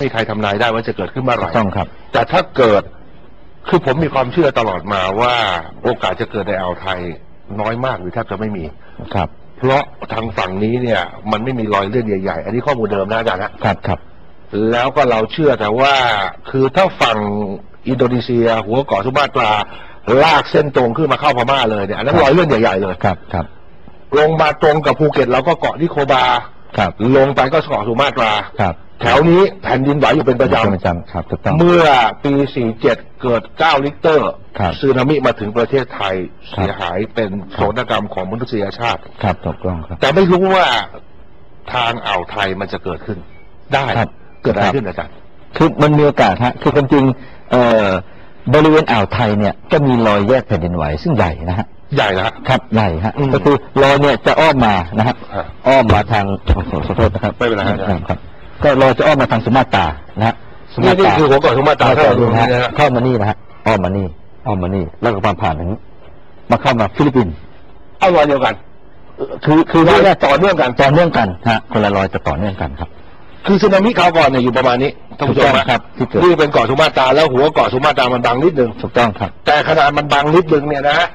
ไม่มีใครทำนายได้ว่าจะเกิดขึ้นเมื่อไหร่ต้องครับ แต่ถ้าเกิดคือผมมีความเชื่อตลอดมาว่าโอกาสจะเกิดในอ่าวไทยน้อยมากหรือแทบจะไม่มี ครับ เพราะทางฝั่งนี้เนี่ย มันไม่มีรอยเลื่อนใหญ่ๆ อันนี้ข้อมูลเดิมนะอาจารย์นะครับครับ แล้วก็เราเชื่อแต่ว่า คือถ้าฝั่งอินโดนีเซีย หัวเกาะสุมาตราลากเส้นตรงขึ้นมาเข้าพม่าเลยเนี่ยอันนั้นรอยเลื่อนใหญ่ๆเลยครับครับ ลงมาตรงกับภูเก็ตเราก็เกาะนิโคบาครับ ลงไปก็เกาะสุมาตราครับ แถวนี้แผ่นดินไหวอยู่เป็นประจำประจำครับถูกต้องเมื่อปี 47 เกิด 9 ลิกเตอร์ครับสึนามิมาถึงประเทศไทยครับเสียหายเป็นโศนกรรมของมนุษยชาติครับถูกต้องครับ แต่ไม่รู้ว่าทางอ่าวไทยมันจะเกิดขึ้น ได้ครับเกิดอะไรครับขึ้นอาจารย์คือมันมีโอกาสฮะคือความจริงเอ่อบริเวณอ่าวไทยเนี่ยก็มีรอยแยกแผ่นดินไหวซึ่งใหญ่นะฮะใหญ่แล้วครับใหญ่ฮะอืมก็คือรอยเนี่ยจะอ้อมมานะฮะฮะอ้อมมาทางขอขอโทษนะครับไม่เป็นไรฮะครับ ครับก็รอยจะอ้อมมาทางสุมาตรานะฮะสุมานี่ตนี่ราคือหัวเกาะสุมาตราเข้าถ้าเราดูมานี่นะฮะเข้ามานี่นะฮะอ้อมมานี่อ้อมมานี่แล้วก็ผ่านผ่านอย่างนี้มาเข้ามาฟิลิปปินส์เอารอยเดียวกัน คือคือรอยเรียกว่าต่อเนื่องกันต่อเนื่องกันฮะคนละรอยจะต่อเนื่องกันครับ คือสึนามิคราวก่อนเนี่ยอยู่ประมาณนี้ท่านผู้ชมถูกต้องครับที่เกิด นี่เป็นเกาะสุมาตราแล้วหัวเกาะสุมาตรามันบังนิดนึง ถูกต้องครับ แต่ขนาดมันบังนิดนึงเนี่ยนะฮะ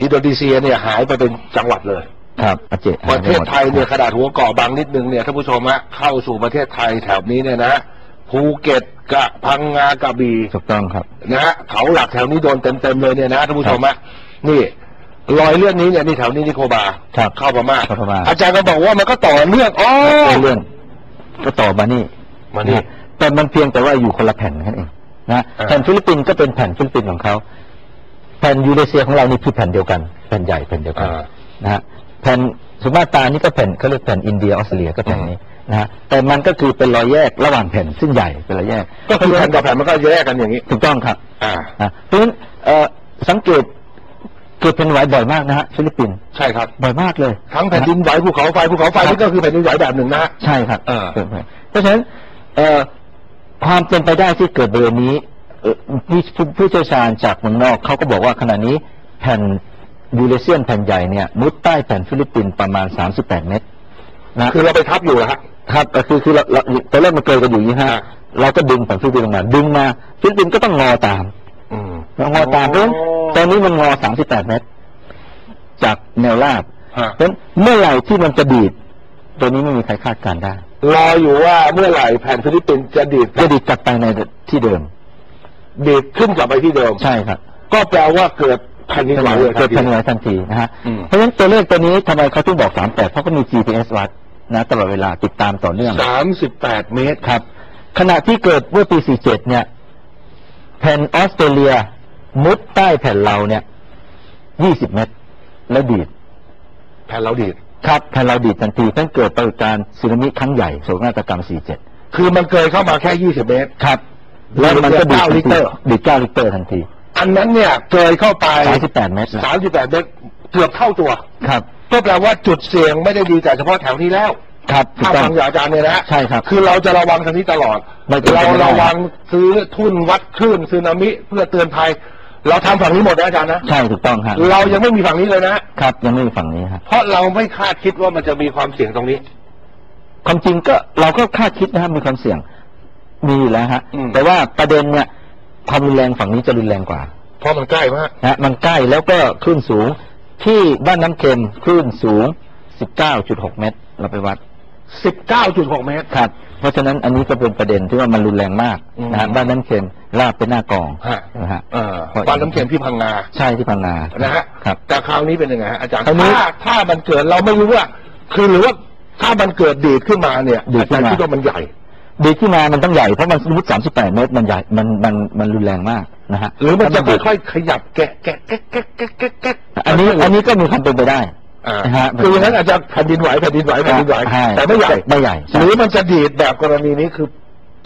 อินโดนีเซียเนี่ยหายไปเป็นจังหวัดเลย ครับอาเจประเทศไทยเนี่ยขนาดหัวเกาะบางนิดนึงเนี่ยท่านผู้ชมฮะเข้าสู่ประเทศไทยแถบนี้เนี่ยนะภูเก็ตกะพังงากระบี่ถูกต้องครับนะฮะเขาหลักแถวนี้โดนเต็มๆเลยเนี่ยนะท่านผู้ชมฮะนี่รอยเลื่อนนี้เนี่ยนี่แถวนี้นิโคบาครับเข้าพม่าเข้าพม่าอาจารย์ก็บอกว่ามันก็ต่อเนื่องอ๋อเลื่อนก็ต่อมานี่มานี่ะแต่มันเพียงแต่ว่าอยู่คนละแผ่นแค่นั้นเองนะอ่าแผ่นฟิลิปปินส์ก็เป็นแผ่นฟิลิปปินส์ของเขาแผ่นยูเรเซียของเรานี่คือแผ่นเดียวกันแผ่นใหญ่แผ่นเดียวกันอ่านะฮะ แผ่นสุมาตรานี่ก็แผ่นเขาเรียกแผ่นอินเดียออสเตรเลียก็แผ่นนี้นะฮะแต่มันก็คือเป็นรอยแยกระหว่างแผ่นซึ่งใหญ่เป็นรอยแยก ก็คือแผ่นกับแผ่นมันก็แยกกันอย่างนี้ถูกต้องครับ อ่านะเพราะฉะนั้นเอ่อสังเกตเกิดแผ่นดินไหวบ่อยมากนะฮะฟิลิปปินส์ใช่ครับบ่อยมากเลย ทั้งแผ่นดินไหวภูเขาไฟภูเขาไฟนี่ก็คือแผ่นดินไหวแบบหนึ่งนะฮะใช่ครับเออเกิดไปเพราะฉะนั้นเอ่อความเป็นไปได้ที่เกิดบริเวณนี้เอ่อผู้ผู้ผู้เชี่ยวชาญจากเมืองนอกเขาก็บอกว่าขณะนี้แผ่น ยูเรเซียนแผ่นใหญ่เนี่ยมุดใต้แผ่นฟิลิปปินส์ประมาณ 38 เมตรนะคือเราไปทับอยู่นะฮะครับก็คือคือเราเราตอนแรกมันเกิดกันอยู่อย่างนี้ฮะอ่าเราก็ดึงแผ่นฟิลิปปินส์ลงมาดึงมาฟิลิปปินส์ก็ต้องงอตามอืมงอตามเพราะฉะนั้นตอนนี้มันงอ 38 เมตร จากแนวราบฮะเพราะฉะนั้นเมื่อไหร่ที่มันจะดีดตัวนี้ไม่มีใครคาดการณ์ได้รออยู่ว่าเมื่อไหร่แผ่นฟิลิปปินส์จะดีดจะดีดกลับไปในที่เดิมดีดขึ้นกลับไปที่เดิมใช่ครับ ก็แปลว่าเกิด แผ่นดินไหวเลยเกิดแผ่นดินไหวทันทีนะฮะอืมเพราะฉะนั้นตัวเลขตัวนี้ทำไมเขาถึงบอก38เพราะเขามี GPS วัดนะตลอดเวลาติดตามต่อเนื่องสามสิบแปดเมตรครับ ขณะที่เกิดเมื่อปี47เนี่ยแผ่นออสเตรเลียมุดใต้แผ่นเราเนี่ย20เมตร แล้วดีด แผ่นเราดีดครับแผ่นเราดีดทันทีตั้งเกิดปรากฏการณ์สึนามิครั้งใหญ่โศกนาฏกรรม47คือมันเกิดเข้ามาแค่ยี่สิบเมตรครับ แล้วมันก็ดีด9ลิตรดีด9ลิตรทันที อันนั้นเนี่ยเกิดเข้าไป38เมตรนะสามสิบแปดเมตรเกือบเท่าตัว ครับก็แปลว่าจุดเสี่ยงไม่ได้ดีแต่เฉพาะแถวนี้แล้ว ครับถูกถ้าต้อฟังง จากอาจารย์เนี่ยนะใช่ครับคือเราจะระวังทางนี้ตลอด ไม่เป็นไรเราไม่ได้ ระวังซื้อทุ่นวัดคลื่นสึนามิเพื่อเตือนภัย เราทำฝั่งนี้หมดนะอาจารย์นะ ใช่ถูกต้องฮะเรายังไม่มีฝั่งนี้เลยนะ ครับยังไม่มีฝั่งนี้ฮะเพราะเราไม่คาดคิดว่ามันจะมีความเสี่ยงตรงนี้ ความจริงก็เราก็คาดคิดนะครับมีความเสี่ยงมีอยู่แล้วฮะอืม แต่ว่าประเด็นเนี่ย ความรุนแรงฝั่งนี้จะรุนแรงกว่า เพราะมันใกล้มากนะฮะมันใกล้แล้วก็คลื่นสูงที่บ้านน้ำเค็มคลื่นสูง 19.6 เมตร เราไปวัด 19.6 เมตรครับ เพราะฉะนั้นอันนี้ก็เป็นประเด็นที่ว่ามันรุนแรงมากอืมนะฮะบ้านน้ำเค็มลาบเป็นหน้ากองฮะนะฮะเออปานน้ำเค็มที่พังงาใช่ที่พังงานะฮะครับแต่คราวนี้เป็นยังไงฮะอาจารย์คราวนี้ถ้าถ้ามันเกิดเราไม่รู้ว่า คือหรือว่าถ้ามันเกิดดีดขึ้นมาเนี่ยดีดอาขึ้จารนย์มาคิดว่ามันใหญ่ ดีที่มามันต้องใหญ่เพราะมันสมมติ38 เมตรมันใหญ่มันมันมันรุนแรงมากนะฮะหรือมันจะถ้าดีดค่อยๆขยับแกะแกะแกะแกะแกะแกะแกะอันนี้อันนี้ก็มีความเป็นไปได้อ่านะฮะคืออย่างนั้นอาจจะแผ่นดินไหวแผ่นดินไหวแผ่นดินไหวใช่แต่ไม่ใหญ่ไม่ใหญ่ใช่หรือมันจะดีดแบบกรณีนี้คือ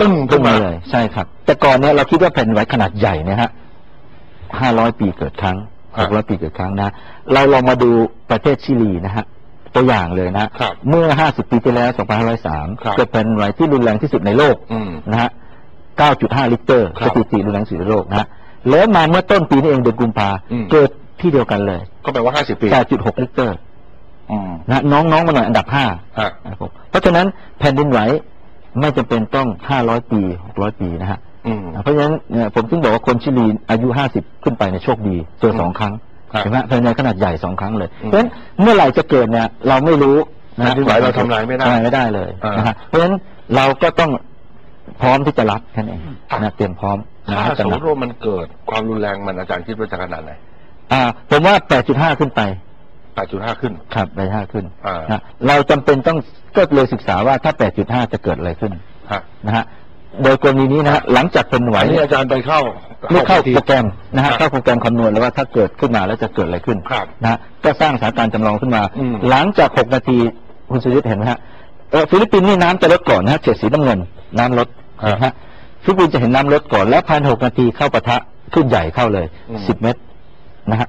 ตึ้งขึ้ขึ้นนมามาเลยใช่ครับ แต่ก่อนเนี่ยเราคิดว่าแผ่นดินไหวขนาดใหญ่เนะฮะห้าร้อยปีเกิดครั้งหกร้อยปีเกิดครั้งนะ เราลองมาดูประเทศชิลีนะฮะ ตัวอย่างเลยนะครับเมื่อห้าสิบปีที่แล้วสองพันห้าร้อยสามครับเกิดแผ่นดินไหวที่รุนแรงที่สุดในโลกอืมนะฮะเก้าจุดห้าลิตรครัสบถิติรุนแรงที่สุดในโลกนะฮะแล้วมาเมื่อต้นปีนี้เองเดือนกุมภาอืมเกิดที่เดียวกันเลย ก็แปลว่าห้าสิบปีแปดจุดหกลิตรอืมนะน้องๆมาหน่อยอันดับห้าฮะนะครับผมเพราะฉะนั้นแผ่นดินไหวไม่จำเป็นต้อง 500 ปี 600 ปีนะฮะอืมเพราะฉะนั้นเนี่ยผมถึงบอกว่าคนชิลีอายุ 50 ขึ้นไปเนี่ยโชคดีเจอสองครั้ง ครับเห็นไหมภายในขนาดใหญ่สองครั้งเลยอืมเพราะฉะนั้นเมื่อไหร่จะเกิดเนี่ย เราไม่รู้นะแผ่นดินไหวเราทำลายไม่ได้ทำลายไม่ได้เลยอ่านนะฮะเพราะฉะนั้นเราก็ต้องพร้อมที่จะรับแค่นั้นเองอะนะเตรียมพร้อมนะถ้าให้สจะมมรับติว่ามันเกิดความรุนแรงมันอาจารย์คิดว่าจะขนาดไหนอ่า ผมว่า 8.5 ขึ้นไป 8.5 ขึ้น ครับ 8.5 ขึ้นอ่านะเราจำเป็นต้องก็เลยศึกษาว่าถ้า 8.5 จะเกิดอะไรขึ้นฮะนะฮะโดยกรณีนี้นะฮะหลังจากเป็นไหวอันนี้อาจารย์ไปเข้า ไม่เข้าทีโปรแกรมนะฮะครับเข้าโปรแกรมคำนวณแล้วว่าถ้าเกิดขึ้นมาแล้วจะเกิดอะไรขึ้นครับนะฮะก็สร้างสถานการณ์จำลองขึ้นมาอืมหลังจาก6นาทีคุณสุยุทธเห็นไหมฮะเอ่อฟิลิปปินส์นี่น้ำจะลดก่อนนะฮะเฉดสีน้ำเงิน น้ำลดนะฮะฟิลิปปินส์จะเห็นน้ำลดก่อนแล้วพันหกนาทีเข้าปะทะขึ้นใหญ่เข้าเลยอืมสิบเมตรนะฮะ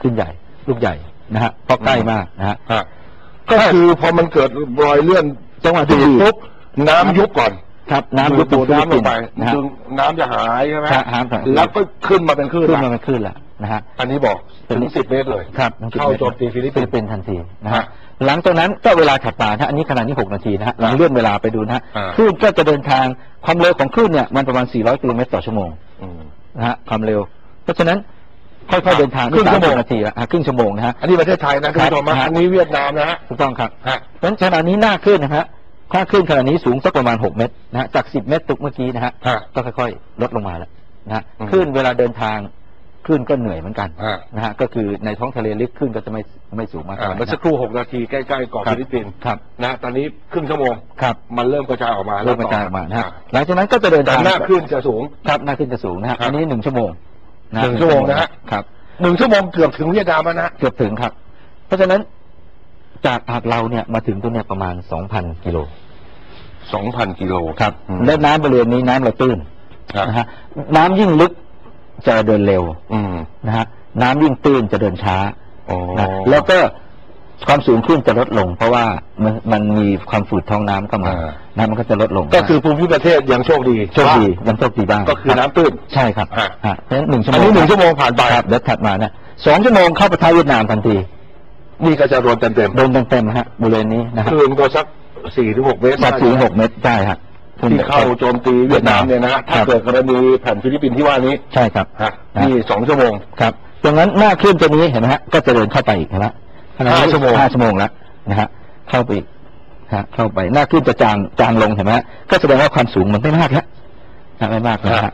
ขึ้นใหญ่ ลูกใหญ่นะฮะเพราะใกล้มากนะฮะฮะก็คือพอมันเกิดรอยเลื่อนจังหวะที่ดีปุ๊บน้ำยุบก่อน ครับน้ำยุบดูเป็นดน้ำลงไปฟิลิปปินส์นะฮะดึงน้ำจะหายใช่ไหมฮะหายไปแล้วก็ขึ้นมาเป็นคลื่นขึ้นละมาเป็นคลื่นแล้วนะฮะอันนี้บอกถึงสิบเมตรเลยครับเข้าโจมตีฟิลิปปินส์ปินส์ทันทีนะฮะฮะหลังจากนั้นก็เวลาถัดมานะฮะอันนี้ขนาดนี้หกนาทีนะฮะลองเลื่อนเวลาไปดูนะฮะอ่าคลื่นก็จะเดินทางความเร็วของคลื่นเนี่ยมันประมาณ 400กิโลเมตรต่อชั่วโมงอืมนะฮะความเร็ว เพราะฉะนั้นค่อยๆเดินทางครึ่งชั่วโมง30นาทีละฮะครึ่งชั่วโมงนะฮะอันนี้ประเทศไทยนะคุณผู้ชมครับนะอันนี้เวียดนามนะฮะถูกต้องครับฮะเพราะฉะนั้นขณะนี้หน้าคลื่นนะฮะ ค่าคลื่นขณะนี้สูงสักประมาณ6เมตรนะฮะจาก10เมตรตุกเมื่อกี้นะฮะฮะก็ค่อยๆ ลดลงมาแล้วนะฮะอืมคลื่นเวลาเดินทางคลื่นก็เหนื่อยเหมือนกันฮะนะฮะก็คือในท้องทะเลลึกคลื่นก็จะไม่ไม่สูงมากอ่าเท่าไหร่เมื่อสักนะครู่หกนาทีใกล้ๆเกาะครับฟิลิปปินส์ครับนะตอนนี้ครึ่งชั่วโมงครับมันเริ่มกระจายออกมาเริ่มกระจายออกมานะฮะอ่หลังจากนั้นก็จะเดินแต่ทางหน้าขึ้นจะสูง ครับหน้าขึ้นจะสูงนะฮะครับอันนี้หนึ่งชั่วโมงะหนึ่งชั่วโมงนะฮะ ครับ หนึ่งชั่วโมงเกือบถึงเวียดนามแล้วนะ เกือบถึงครับ เพราะฉะนั้น จากหาดเราเนี่ยมาถึงตรงเนี้ยประมาณสองพันกิโลสองพันกิโลครับอืมและน้ำบริเวณนี้น้ำเราตื้นครับนะฮะน้ำยิ่งลึกจะเดินเร็วอืมนะฮะน้ำยิ่งตื้นจะเดินช้าโอ้นะแล้วก็ความสูงขึ้นจะลดลง เพราะว่ามันมันมีความฝืดท้องน้ำเข้ามาน้ำมันก็จะลดลง ก็คือภูมิประเทศยังโชคดีโชคดียังโชคดีบ้างก็คือน้ำตื้นใช่ครับฮะฮะเพราะฉะนั้นหนึ่งชั่วโมอันงนี้หนึ่งชั่วโมงผ่านไปครับเดี๋ยวถัดมานะสองชั่วโมงเข้าประเทศเวียดนามทันที นี่ก็จะโดนเต็มโดนเต็มๆฮะบริเวณนี้นะๆฮะคลื่นก็สักสี่ถึงหกเมตรสักถึงหกเมตรได้ฮะที่เข้าโจมตีเวียดนามเนี่ยนะฮะถ้าเกิดกรณีแผ่นฟิลิปปินส์ที่ว่านี้ใช่ครับฮะนี่สองชั่วโมงครับดังนั้นหน้าคลื่นตัวนี้เห็นไหมฮะก็จะเดินเข้าไปอีกนะขณะนี้ห้าชั่วโมงห้าชั่วโมงแล้วนะฮะเข้าไปอีกฮะเข้าไปหน้าคลื่นจะจางจางลงเห็นไหมฮะก็แสดงว่าความสูงมันไม่มากแล้วนะไม่มากแล้วนะฮะ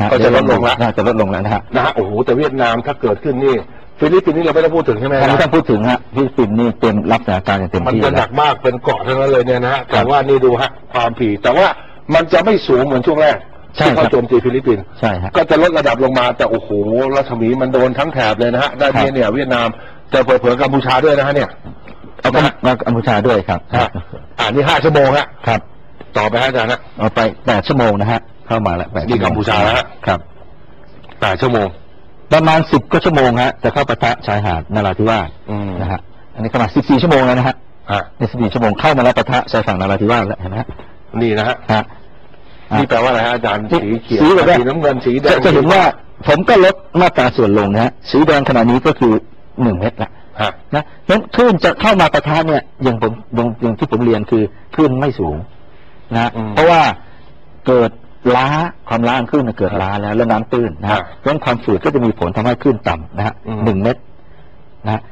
ฮก็จะลดลงแล้วน่าจะลดลงแล้วนะฮะนะฮะโอ้โหแต่เวียดนามถ้าเกิดขึ้นนี่ ฟิลิปปินส์นี่เราไม่ต้องพูดถึงใช่ไหมอันนี้ฮะต้องพูดถึงฮะฟิลิปปินส์นี่เตรียมรับสถานการณ์อย่างเต็มมันที่จะหแล้นัวกมากเป็นเกาะทั้งนั้นเลยเนี่ยนะฮะแต่ว่านี่ดูฮะความผีแต่ว่ามันจะไม่สูงเหมือนช่วงแรกใช่ที่ครัเขาบโจมตีฟิลิปปินส์ ใช่ฮะ ก็จะลดระดับลงมาแต่โอ้โหรัศมีมันโดนทั้งแถบเลยนะฮะด้านนี้ครับเนี่ยเวียดนามแต่เผลอๆกัมพูชาด้วยนะฮะเนี่ยเอาก็มากัมพูชาด้วยครับ ฮะอ่านี่ห้าชั่วโมงฮะครับต่อไปฮะอาจารย์นะเอาไปแปดชั่วโมงนะฮะเข้ามาแล้วแปดนี่กัมพูชาแล้วฮะ ครับแปดชั่วโมง ประมาณสิบก็ชั่วโมงฮะจะเข้าปะทะชายหาดนราธิวาสอืม นะฮะอันนี้ประมาณสิบสี่ชั่วโมงแล้วนะฮะฮะในสิบสี่ชั่วโมงเข้ามาแล้วปะทะชายฝั่งนราธิวาสแล้วเห็นไหมฮะนี่นะฮะฮะนี่แปลว่าอะไรฮะอาจารย์สีเขียวสีแบบว่า สีน้ำเงินสีแดจะง จะเห็นว่าผมก็ลดมาตราส่วนลงนะฮะสีแดงขนาดนี้ก็คือหนึ่งเมตรละ ฮะ นะนั้นคลื่นจะเข้ามาปะทะเนี่ยอย่างผมอย่างอย่างที่ผมเรียนคือคลื่นไม่สูงนะฮะอืมเพราะว่าเกิด ล้าความล้าของคลื่นน่ะเกิดล้าแล้วแล้วน้ำตื้นนะครัฮะบเพราะฉะนั้นความฝืดก็จะมีผลทำให้คลื่นต่ำนะฮะอืมหนึ่งเมตรนะฮะ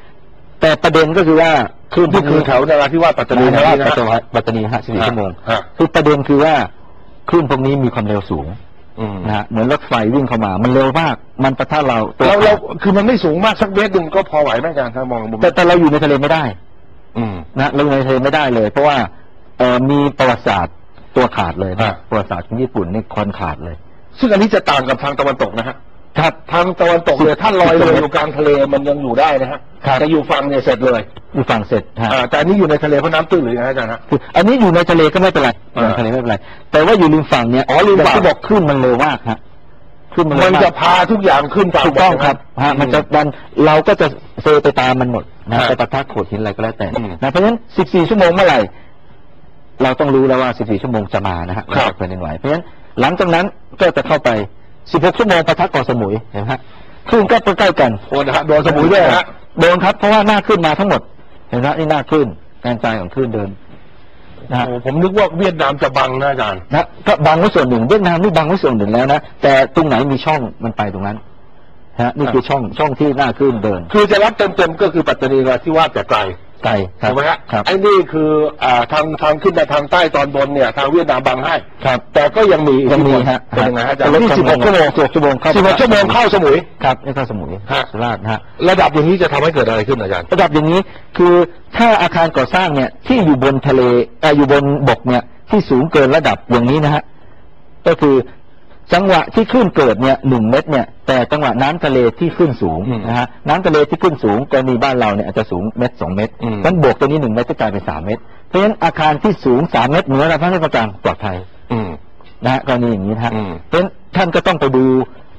แต่ประเด็นก็คือว่าคลื่นนี่คือแถวนราธิวาสปัตตานีนนะราฮะปัตตานีปัตตานีฮะสี่ชั่วโมงฮะคือประเด็นคือว่าคลื่นพวกนี้มีความเร็วสูงอืมนะฮะเหมือนรถไฟวิ่งเข้ามา มันเร็วมาก มันประทะเราตัวเราเราคือมันไม่สูงมากสักเมตรหนึ่งก็พอไหวไหมอาจารย์ถ้ามองมุมแต่แต่เราอยู่ในทะเลไม่ได้ อืมนะเราอยู่ในทะเลไม่ได้เลย เพราะว่าเอ่อมีประวัติศาสตร์ ตัวขาดเลยอ่านะประวัติศาสตร์ของญี่ปุ่นนี่คอนขาดเลย ซึ่งอันนี้จะต่างกับทางตะวันตกนะฮะครับทางตะวันตกเลยถ้าลอยเรืออยู่กลางทะเลมันยังอยู่ได้นะฮะครับแต่อยู่ฝั่งเนี่ยเสร็จเลยอยู่ฝั่งเสร็จฮะอ่าแต่อันนี้อยู่ในทะเลเพราะน้ำตื้นหรือยังไงอาจารย์ฮะคืออันนี้อยู่ในทะเลก็ไม่เป็นไรอยู่ในอ่าทะเลไม่เป็นไร แต่ว่าอยู่ริมฝั่งเนี่ยอ๋อริมฝั่งย่าที่บอกคลื่นมันเร็วมากฮะคลื่นมันเร็มัวนมากจะพาทุกอย่างขึ้นฝั่งถูกต้องหมดครับใช่ไหฮะมันจะดันเราก็จะเซไปตามมันหมดนะฮะไปประทักโขดหินอะไรก็แล้วแต่อืมนะเพราะฉะนั้น 14 ชั่วโมงเมื่อไหร่ เราต้องรู้แล้วว่า 14 ชั่วโมงจะมานะฮะครับแผ่นดินไหวเพราะฉะนั้นหลังจากนั้นก็จะเข้าไป 16 ชั่วโมงประทักเกาะสมุยเห็นไหมฮะคลื่นก็ใกล้ๆกันโอ้นะฮะโดนสมุยด้วยนะฮะโดนครับเพราะว่าหน้าขึ้นมาทั้งหมด เห็นไหมนี่หน้าขึ้นการกระจายของคลื่นเดินนะฮะโอ้ผมนึกว่าเวียดนามจะบังนะอาจารย์นะก็บังไว้ส่วนหนึ่งเวียดนามนี่บังไว้ส่วนหนึ่งแล้วนะแต่ตรงไหนมีช่องมันไปตรงนั้นฮะนี่คือช่องช่องที่หน้าขึ้นเดิน คือจะรับเต็มๆก็คือปัตตานีนราธิวาสแต่ไกล ไกลครัถูบกไหมฮะครับ ไอ้นี่คืออ่าทางทางขึ้นมาทางใต้ตอนบนเนี่ย ทางเวียดนามบังให้ ครับแต่ก็ยังมียังมีฮะเป็นยังไงฮะอาจารย์รถนี่สิบหกชั่วโมงสิบหกชั่วโมงเข้าสิบหกชั่วโมงเข้าสมุย ครับนี่เข้าสมุยฮะ สุราษฎร์นะฮะ ระดับอย่างนี้จะทำให้เกิดอะไรขึ้นอาจารย์ ระดับอย่างนี้คือถ้าอาคารก่อสร้างเนี่ยที่อยู่บนทะเลเอ่ออยู่บนบกเนี่ยที่สูงเกินระดับอย่างนี้นะฮะก็คือ จังหวะที่ขึ้นเกิดเนี่ยหนึ่งเมตรเนี่ย แต่จังหวะน้ำทะเลที่ขึ้นสูงอืมนะฮะน้ำทะเลที่ขึ้นสูงกรณีบ้านเราเนี่ยอาจจะสูงเมตรสองเมตรอืมนั้นบวกตัวนี้หนึ่งเมตรก็กลายเป็นสามเมตร เพราะฉะนั้นอาคารที่สูงสามเมตรเหนือระดับน้ำประการปลอดภัยอืมนะฮะกรณีอย่างนี้นะฮะอืมเพราะฉะนั้นท่านก็ต้องไปดู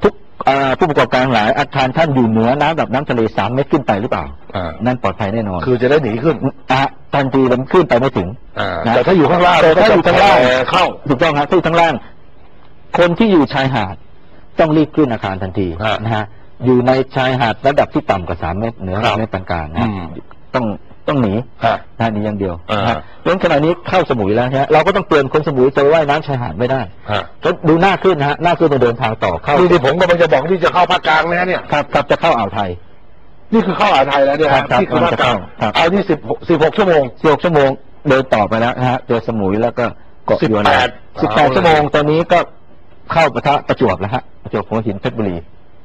ทุกอ่าผู้ประกอบการหลายอาคารท่านอยู่เหนือน้ำระดับน้ำทะเลสามเมตรขึ้นไปหรือเปล่าอ่านั่นปลอดภัยแน่นอน คือจะได้หนีขึ้นอะทันทีมันขึ้นไปไม่ถึงอ่านะแต่ถ้าอยู่ข้างล่างแต่ถ้าอยู่ข้างล่างก็จะเข้าถูกต้องครับที่ข้างล่าง คนที่อยู่ชายหาดต้องรีบขึ้นอาคารทันทีฮะนะฮะอยู่ในชายหาดระดับที่ต่ำกว่าสามเมตรเหนือครับสามเมตรปานกลางนะฮะอืมต้องต้องหนีฮะนะหนีอย่างเดียวอ่านะฮะเพราะฉะนั้นขณะนี้เข้าสมุยแล้วนะฮะเราก็ต้องเตือนคนสมุยจะไปว่ายน้ำชายหาดไม่ได้ฮะก็ดูหน้าขึ้นนะฮะหน้าขึ้นจะเดินทางต่อเข้านี่ที่ผมกำลังจะบอกที่จะเข้าภาคกลางนะเนี่ยครับครับจะเข้าอ่าวไทย นี่คือเข้าอ่าวไทยแล้วเนี่ยครับครับที่คือภาคกลางครับเอาที่สิบสิบหกชั่วโมงสิบหกชั่วโมงเดินต่อไปแล้วนะฮะเจอสมุยแล้วก็เกาะ18ยวนสิบแปดเอาเลยชั่วโมงตอนนี้ก็ เข้าปะทะประจวบแล้วฮะประจวบหัวหินเพชรบุรี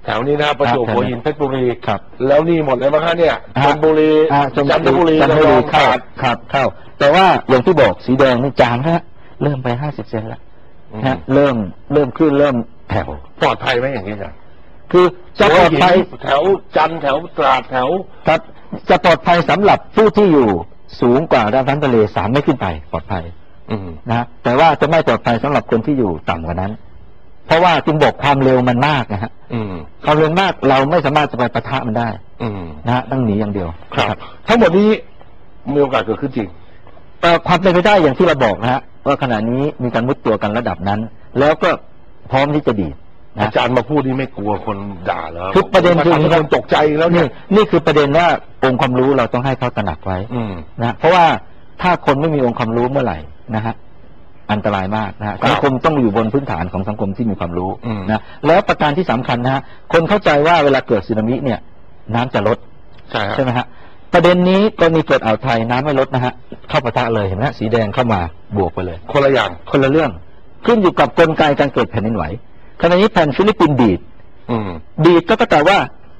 แถวนี้นะประจวบครับหัวหินเพชรบุรีครับ แล้วนี่หมดเลยมั้งฮะเนี่ยชลบุรีอ่าจันทบุรีจันทบุรีระยองเข้าตราดครับเข้า แต่ว่าอย่างที่บอกสีแดงนี่จางฮะเริ่มไปห้าสิบเซนแล้วอืมฮะเริ่มเริ่มขึ้นเริ่มแถวปลอดภัยไหมอย่างนี้จ้ะคือจะปลอดภัยหัวหินแถวจันทร์แถวตราดแถวครับจะปลอดภัยสำหรับผู้ที่อยู่สูงกว่าระดับน้ำทะเลสามเมตรขึ้นไปปลอดภัยอืมนะฮะแต่ว่าจะไม่ปลอดภัยสำหรับคนที่อยู่ต่ำกว่านั้น เพราะว่าจึงบอกความเร็วมันมากนะฮะอืมความเร็วมากเราไม่สามารถจะไปปะทะมันได้ อืมนะฮะต้องหนีอย่างเดียวครับ ทั้งหมดนี้มีโอกาสเกิดขึ้นจริงเอ่อความเป็นไปได้อย่างที่เราบอกนะฮะว่าขณะนี้มีการมุดตัวกันระดับนั้น แล้วก็พร้อมที่จะดีดอานะจารย์มาพูดนี่ไม่กลัวคนด่าเหรอคือประเด็นคือมาทำให้คนตกใจแล้วนี่เนี่ยนี่คือประเด็นว่าองค์ความรู้เราต้องให้เขาตระหนักไว้อืมนะเพราะว่าถ้าคนไม่มีองค์ความรู้เมื่อไหร่นะฮะ อันตรายมากนะฮะครับสังคมต้องอยู่บนพื้นฐานของสังคมที่มีความรู้อืมนะแล้วประการที่สำคัญนะฮะคนเข้าใจว่าเวลาเกิดสึนามิเนี่ย น้ำจะลดใช่ฮะใช่ไหมฮะประเด็นนี้กรณีเกิดอ่าวไทยน้ำไม่ลดนะฮะเข้าปะทะเลยเห็นไหมฮะสีแดงเข้ามาบวกไปเลย คนละอย่างคนละเรื่อง ขึ้นอยู่กับกลไกการเกิดแผ่นดินไหวขณะนี้แผ่นฟิลิปปินส์ดีดอืมดีดก็แต่ว่า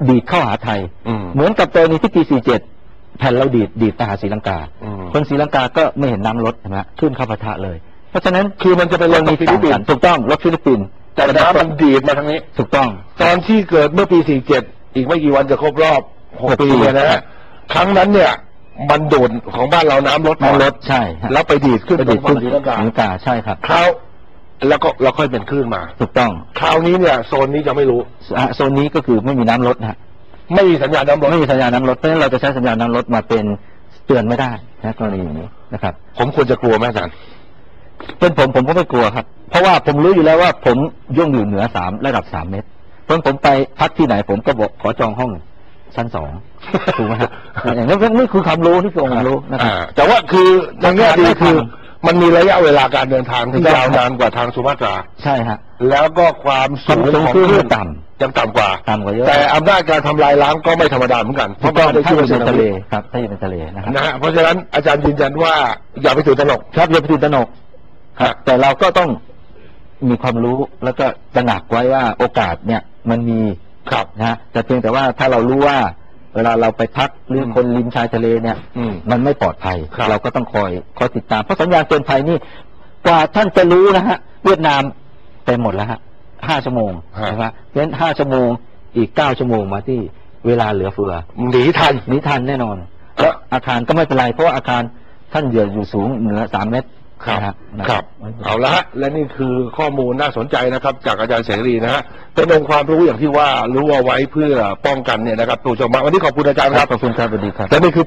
ดีดเข้าหาไทยอืมเหมือนกับกรณีที่ปี 47 แผ่นเราดีดดีดไปหาศรีลังกาอืมคนศรีลังกาก็ไม่เห็นน้ำลดใช่ไหมฮะขึ้นเข้าปะทะเลย เพราะฉะนั้นคือมันจะไปลงที่ฟิลิปปินส์ถูกต้องลดฟิลิปปินส์แต่น้ำมันดีดมาทางนี้ ถูกต้อง ตอนที่เกิดเมื่อปี 47 อีกไม่กี่วันจะครบรอบหก6ปีปีเนี่ยนะฮะครั้งนั้นเนี่ย มันโดดของบ้านเราน้ำลดน้ำลดใช่ฮะแล้วไปดีดขึ้นไปดีดตรงขึ้นฝั่งศรีลังกาศรีลังกาใช่ครับคราวแล้วก็เราค่อยเป็นคลื่นมา ถูกต้อง คราวนี้เนี่ยโซนนี้จะไม่รู้อะโซนนี้ก็คือไม่มีน้ำลดนะฮะไม่มีสัญญาณน้ำลดไม่มีสัญญาณน้ำลดเพราะฉะนั้นเราจะใช้สัญญาณน้ำลดมาเป็นเตือนไม่ได้นะกรณีอย่างนี้นะครับ ผมควรจะกลัวไหมอาจารย์ เป็นผมผมก็ไม่กลัวครับ เพราะว่าผมรู้อยู่แล้วว่า ผมย่งอยู่เหนือสามระดับสามเมตรเพราะฉะนั้นผมไปพักที่ไหนผมก็บอกขอจองห้องชั้นสองถูกไหมฮะอย่างนี้นี่คือความรู้นี่คือองค์ความรู้นะครับอ่าแต่ว่าคือในแง่ดีไม่ทันคือมันมีระยะเวลาการเดินทางที่ถูกต้องยาวนานกว่าทางสุมาตรา ใช่ฮะแล้วก็ความสูงความสูงของคลื่นคลื่นต่ำยังต่ำกว่าต่ำกว่าเยอะแต่อำนาจการทำลายล้างก็ไม่ธรรมดาเหมือนกัน เพถูราะกต้องไม่ได้ถ้าชื่ออยู่ว่าในสึนาทะเลมิครับถ้าอยู่ในทะเลนะครับนะฮะเพราะฉะนั้นอาจารย์ยืนยันว่าอย่าไปตื่นตระหนกครับอย่าไปตื่นตระหนก ครับแต่เราก็ต้องมีความรู้แล้วก็ตระหนักไว้ว่าโอกาสเนี่ยมันมีครับนะฮะแต่เพียงแต่ว่าถ้าเรารู้ว่า เวลาเราไปพักหรืออมคนริมชายทะเลเนี่ยอืมมันไม่ปลอดภัยครับเราก็ต้องคอยคอยติดตามเพราะสัญญาณเตือนภัยนี่กว่าท่านจะรู้นะฮะเวียดนามไปหมดแล้วฮะห้าชั่วโมงฮะใช่ไหมเพราะฉะนั้นห้าชั่วโมงอีกเก้าชั่วโมงมาที่เวลาเหลือเฟือหนีทันนี้ทันแน่นอนแล้วอาคารก็ไม่เป็นไรเพราะว่าอาคารท่านอยู่อยู่สูงเหนือสามเมตร ครับนะฮะนะครับ เอาละฮะและนี่คือข้อมูลน่าสนใจนะครับ จากอาจารย์เสรีนะฮะเป็นองค์ความรู้อย่างที่ว่ารู้เอาไว้เพื่อป้องกันเนี่ยนะครับตัวชมมาวันนี้ขอบคุณอาจารย์คครัรับบขอบคุณครับสวัสดีครับและนี่คือ